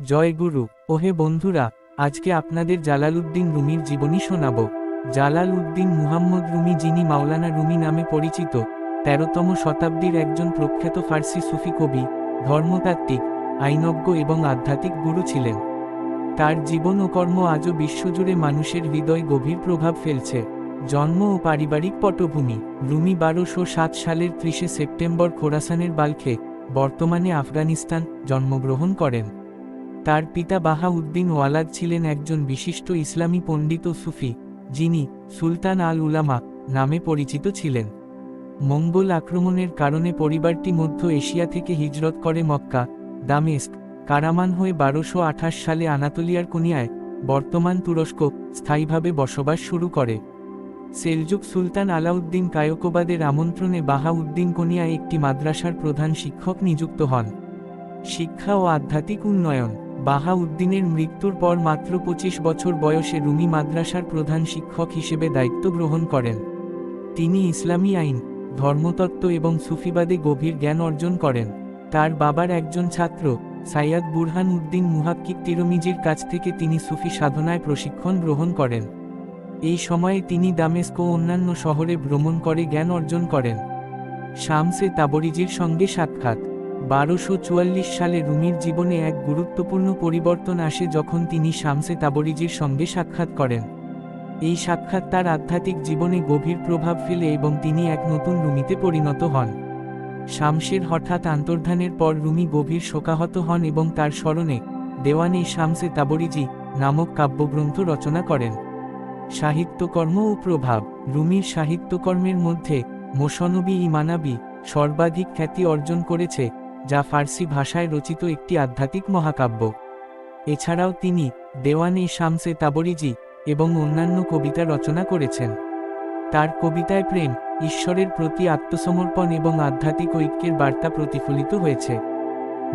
জয় গুরু, ওহে বন্ধুরা, আজকে আপনাদের জালালউদ্দিন রুমির জীবনী শোনাব। জালাল উদ্দিন মুহাম্মদ রুমি যিনি মাওলানা রুমি নামে পরিচিত, তেরোতম শতাব্দীর একজন প্রখ্যাত ফার্সি সুফি কবি, ধর্মতাত্ত্বিক, আইনজ্ঞ এবং আধ্যাত্মিক গুরু ছিলেন। তার জীবন ও কর্ম আজও বিশ্বজুড়ে মানুষের হৃদয় গভীর প্রভাব ফেলছে। জন্ম ও পারিবারিক পটভূমি, রুমি বারোশো সাত সালের ত্রিশে সেপ্টেম্বর খোরাসানের বালখে, বর্তমানে আফগানিস্তান, জন্মগ্রহণ করেন। তার পিতা বাহা উদ্দিন ওয়ালাদ ছিলেন একজন বিশিষ্ট ইসলামী পণ্ডিত ও সুফি, যিনি সুলতান আল উলামা নামে পরিচিত ছিলেন। মঙ্গল আক্রমণের কারণে পরিবারটি মধ্য এশিয়া থেকে হিজরত করে মক্কা, দামেস্ক, কারামান হয়ে বারোশো সালে আনাতোলিয়ার কোনিয়ায় বর্তমান তুরস্ক স্থায়ীভাবে বসবাস শুরু করে। সেলজুক সুলতান আলাউদ্দিন কায়কোবাদের আমন্ত্রণে বাহাউদ্দিন কোনিয়ায় একটি মাদ্রাসার প্রধান শিক্ষক নিযুক্ত হন। শিক্ষা ও আধ্যাত্মিক উন্নয়ন বাহাউদ্দিনের মৃত্যুর পর মাত্র পঁচিশ বছর বয়সে রুমি মাদ্রাসার প্রধান শিক্ষক হিসেবে দায়িত্ব গ্রহণ করেন। তিনি ইসলামী আইন, ধর্মতত্ত্ব এবং সুফিবাদে গভীর জ্ঞান অর্জন করেন। তার বাবার একজন ছাত্র, সাইয়াদ বুরহান উদ্দিন মুহাক্কিক তিরমিজির কাছ থেকে তিনি সুফি সাধনায় প্রশিক্ষণ গ্রহণ করেন। এই সময়ে তিনি দামেস্ক ও অন্যান্য শহরে ভ্রমণ করে জ্ঞান অর্জন করেন। শামসে তাবরিজির সঙ্গে সাক্ষাৎ। বারোশো চুয়াল্লিশ সালে রুমির জীবনে এক গুরুত্বপূর্ণ পরিবর্তন আসে যখন তিনি শামসে তাবরিজির সঙ্গে সাক্ষাৎ করেন। এই সাক্ষাৎ তার আধ্যাত্মিক জীবনে গভীর প্রভাব ফেলে এবং তিনি এক নতুন রুমিতে পরিণত হন। শামসের হঠাৎ আন্তর্ধানের পর রুমি গভীর শোকাহত হন এবং তার স্মরণে দেওয়ানে শামসে তাবরিজি নামক কাব্যগ্রন্থ রচনা করেন। সাহিত্যকর্ম ও প্রভাব রুমির সাহিত্যকর্মের মধ্যে মোশনবি ইমানাবি সর্বাধিক খ্যাতি অর্জন করেছে যা ফার্সি ভাষায় রচিত একটি আধ্যাত্মিক মহাকাব্য। এছাড়াও তিনি দেওয়ানে শামসে তাবরিজি এবং অন্যান্য কবিতা রচনা করেছেন। তার কবিতায় প্রেম, ঈশ্বরের প্রতি আত্মসমর্পণ এবং আধ্যাত্মিক ঐক্যের বার্তা প্রতিফলিত হয়েছে।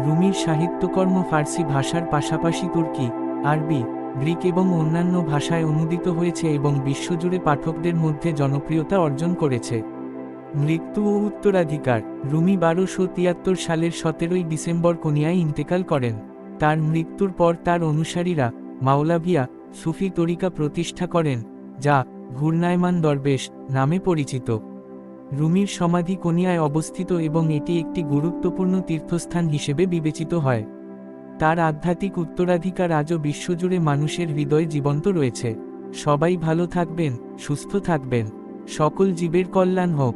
রুমির সাহিত্যকর্ম ফার্সি ভাষার পাশাপাশি তুর্কি, আরবি, গ্রিক এবং অন্যান্য ভাষায় অনুদিত হয়েছে এবং বিশ্বজুড়ে পাঠকদের মধ্যে জনপ্রিয়তা অর্জন করেছে। মৃত্যু ও উত্তরাধিকার। রুমি বারোশো তিয়াত্তর সালের সতেরোই ডিসেম্বর কোনিয়ায় ইন্তেকাল করেন। তার মৃত্যুর পর তার অনুসারীরা মাওলাভিয়া সুফি তরিকা প্রতিষ্ঠা করেন, যা ঘূর্ণায়মান দরবেশ নামে পরিচিত। রুমির সমাধি কোনিয়ায় অবস্থিত এবং এটি একটি গুরুত্বপূর্ণ তীর্থস্থান হিসেবে বিবেচিত হয়। তার আধ্যাত্মিক উত্তরাধিকার আজও বিশ্বজুড়ে মানুষের হৃদয়ে জীবন্ত রয়েছে। সবাই ভালো থাকবেন, সুস্থ থাকবেন। সকল জীবের কল্যাণ হোক।